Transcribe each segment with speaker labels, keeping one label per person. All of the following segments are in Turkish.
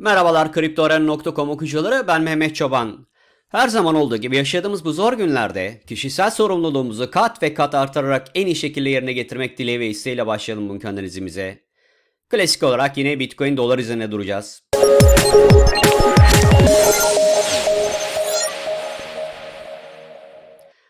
Speaker 1: Merhabalar kriptoöğren.com okuyucuları ben Mehmet Çoban. Her zaman olduğu gibi yaşadığımız bu zor günlerde kişisel sorumluluğumuzu kat ve kat artırarak en iyi şekilde yerine getirmek dileği ve isteğiyle başlayalım bugünkü analizimize. Klasik olarak yine Bitcoin dolar üzerine duracağız.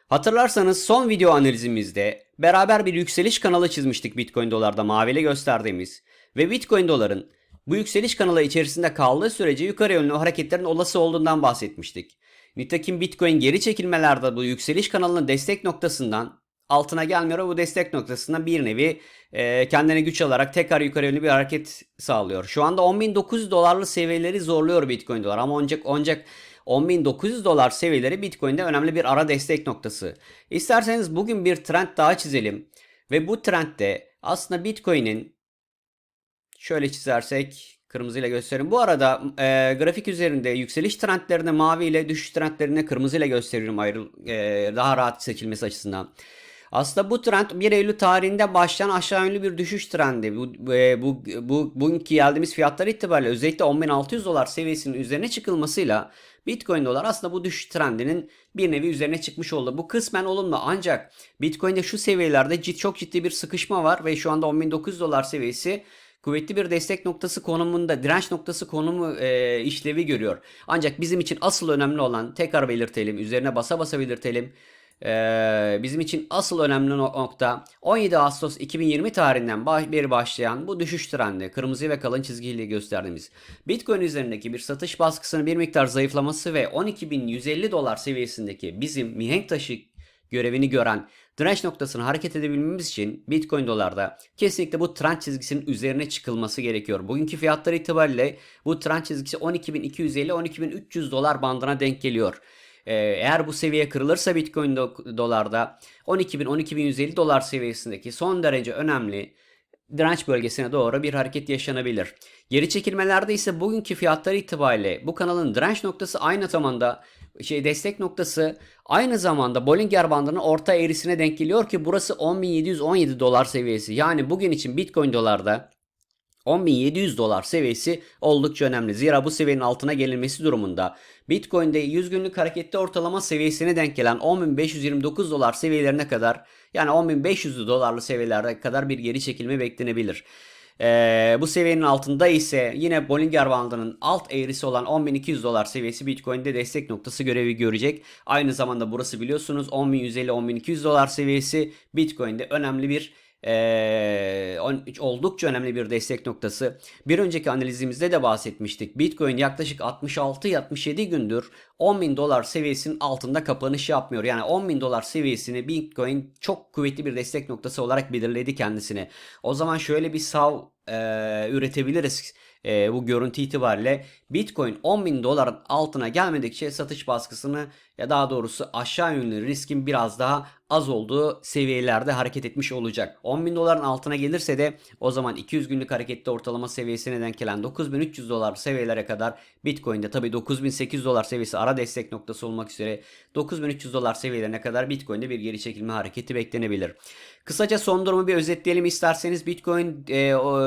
Speaker 1: Hatırlarsanız son video analizimizde beraber bir yükseliş kanalı çizmiştik Bitcoin dolarda maviyle gösterdiğimiz ve Bitcoin doların bu yükseliş kanalı içerisinde kaldığı sürece yukarı yönlü hareketlerin olası olduğundan bahsetmiştik. Nitekim Bitcoin geri çekilmelerde bu yükseliş kanalının destek noktasından altına gelmiyor bu destek noktasından bir nevi e, kendine güç alarak tekrar yukarı yönlü bir hareket sağlıyor. Şu anda 10.900 dolarlı seviyeleri zorluyor Bitcoin dolar ama ancak ancak 10.900 dolar seviyeleri Bitcoin'de önemli bir ara destek noktası. İsterseniz bugün bir trend daha çizelim ve bu trendde aslında Bitcoin'in şöyle çizersek kırmızıyla göstereyim. Bu arada e, grafik üzerinde yükseliş trendlerini mavi ile düşüş trendlerini kırmızıyla gösteriyorum ayrı e, daha rahat seçilmesi açısından. Aslında bu trend 1 Eylül tarihinde başlayan aşağı yönlü bir düşüş trendi. Bu, e, bu, bu bugünkü geldiğimiz fiyatlar itibariyle özellikle 10.600 dolar seviyesinin üzerine çıkılmasıyla Bitcoin dolar aslında bu düşüş trendinin bir nevi üzerine çıkmış oldu. Bu kısmen olumlu ancak Bitcoin'de şu seviyelerde çok ciddi bir sıkışma var ve şu anda 10.900 dolar seviyesi kuvvetli bir destek noktası konumunda direnç noktası konumu e, işlevi görüyor. Ancak bizim için asıl önemli olan tekrar belirtelim üzerine basa basa belirtelim. Ee, bizim için asıl önemli nokta 17 Ağustos 2020 tarihinden beri başlayan bu düşüş trendi kırmızı ve kalın çizgiyle gösterdiğimiz Bitcoin üzerindeki bir satış baskısının bir miktar zayıflaması ve 12.150 dolar seviyesindeki bizim mihenk taşı görevini gören direnç noktasını hareket edebilmemiz için Bitcoin dolarda kesinlikle bu trend çizgisinin üzerine çıkılması gerekiyor. Bugünkü fiyatlar itibariyle bu trend çizgisi 12.250-12.300 dolar bandına denk geliyor. Ee, eğer bu seviye kırılırsa Bitcoin do- dolarda 12.000-12.150 dolar seviyesindeki son derece önemli direnç bölgesine doğru bir hareket yaşanabilir. Geri çekilmelerde ise bugünkü fiyatlar itibariyle bu kanalın direnç noktası aynı zamanda şey destek noktası aynı zamanda Bollinger bandının orta eğrisine denk geliyor ki burası 10.717 dolar seviyesi. Yani bugün için Bitcoin dolarda 10.700 dolar seviyesi oldukça önemli. Zira bu seviyenin altına gelinmesi durumunda Bitcoin'de 100 günlük hareketli ortalama seviyesine denk gelen 10.529 dolar seviyelerine kadar yani 10.500 dolarlı seviyelerde kadar bir geri çekilme beklenebilir. Ee, bu seviyenin altında ise yine Bollinger bandının alt eğrisi olan 10.200 dolar seviyesi Bitcoin'de destek noktası görevi görecek. Aynı zamanda burası biliyorsunuz 10.150-10.200 dolar seviyesi Bitcoin'de önemli bir oldukça önemli bir destek noktası. Bir önceki analizimizde de bahsetmiştik. Bitcoin yaklaşık 66-67 gündür 10 bin dolar seviyesinin altında kapanış yapmıyor. Yani 10 bin dolar seviyesini Bitcoin çok kuvvetli bir destek noktası olarak belirledi kendisine. O zaman şöyle bir sav e, üretebiliriz e, bu görüntü itibariyle Bitcoin 10 bin doların altına gelmedikçe satış baskısını ya daha doğrusu aşağı yönlü riskin biraz daha az olduğu seviyelerde hareket etmiş olacak. 10 bin doların altına gelirse de o zaman 200 günlük harekette ortalama seviyesine denk gelen 9300 dolar seviyelere kadar Bitcoin'de tabi 9800 dolar seviyesi ara destek noktası olmak üzere 9300 dolar seviyelerine kadar Bitcoin'de bir geri çekilme hareketi beklenebilir. Kısaca son durumu bir özetleyelim isterseniz Bitcoin e, o,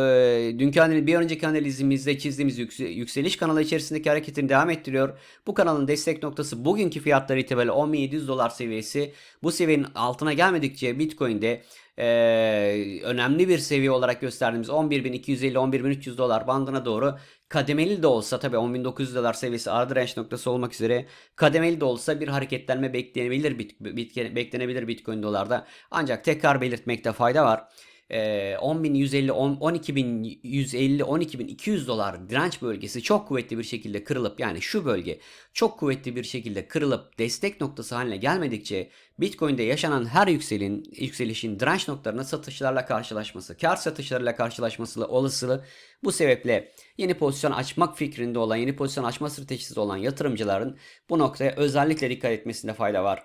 Speaker 1: dünkü analiz, bir önceki analizimizde çizdiğimiz yükseliş kanalı içerisindeki hareketini devam ettiriyor. Bu kanalın destek noktası bugünkü fiyatları itibariyle 10.700 dolar seviyesi. Bu seviyenin altına gelmedikçe Bitcoin'de ee, önemli bir seviye olarak gösterdiğimiz 11.250-11.300 dolar bandına doğru kademeli de olsa tabi 10.900 dolar seviyesi ara direnç noktası olmak üzere kademeli de olsa bir hareketlenme beklenebilir bit, bit, beklenebilir Bitcoin dolarda. Ancak tekrar belirtmekte fayda var. 10.150, 12.150, 12.200 dolar direnç bölgesi çok kuvvetli bir şekilde kırılıp yani şu bölge çok kuvvetli bir şekilde kırılıp destek noktası haline gelmedikçe Bitcoin'de yaşanan her yükselin, yükselişin direnç noktalarına satışlarla karşılaşması, kar satışlarıyla karşılaşması olasılığı bu sebeple yeni pozisyon açmak fikrinde olan, yeni pozisyon açma stratejisi olan yatırımcıların bu noktaya özellikle dikkat etmesinde fayda var.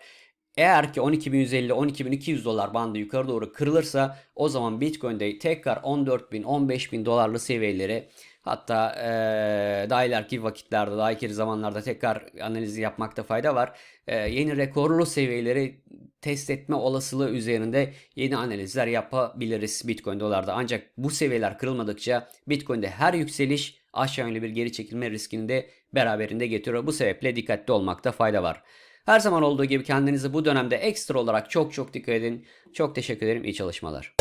Speaker 1: Eğer ki 12.150-12.200 dolar bandı yukarı doğru kırılırsa o zaman Bitcoin'de tekrar 14.000 15.000 dolarlı seviyelere hatta ee, daha ileriki vakitlerde daha ileri zamanlarda tekrar analizi yapmakta fayda var. E, yeni rekorlu seviyeleri test etme olasılığı üzerinde yeni analizler yapabiliriz Bitcoin dolarda. Ancak bu seviyeler kırılmadıkça Bitcoin'de her yükseliş aşağı yönlü bir geri çekilme riskini de beraberinde getiriyor. Bu sebeple dikkatli olmakta fayda var. Her zaman olduğu gibi kendinizi bu dönemde ekstra olarak çok çok dikkat edin. Çok teşekkür ederim. İyi çalışmalar.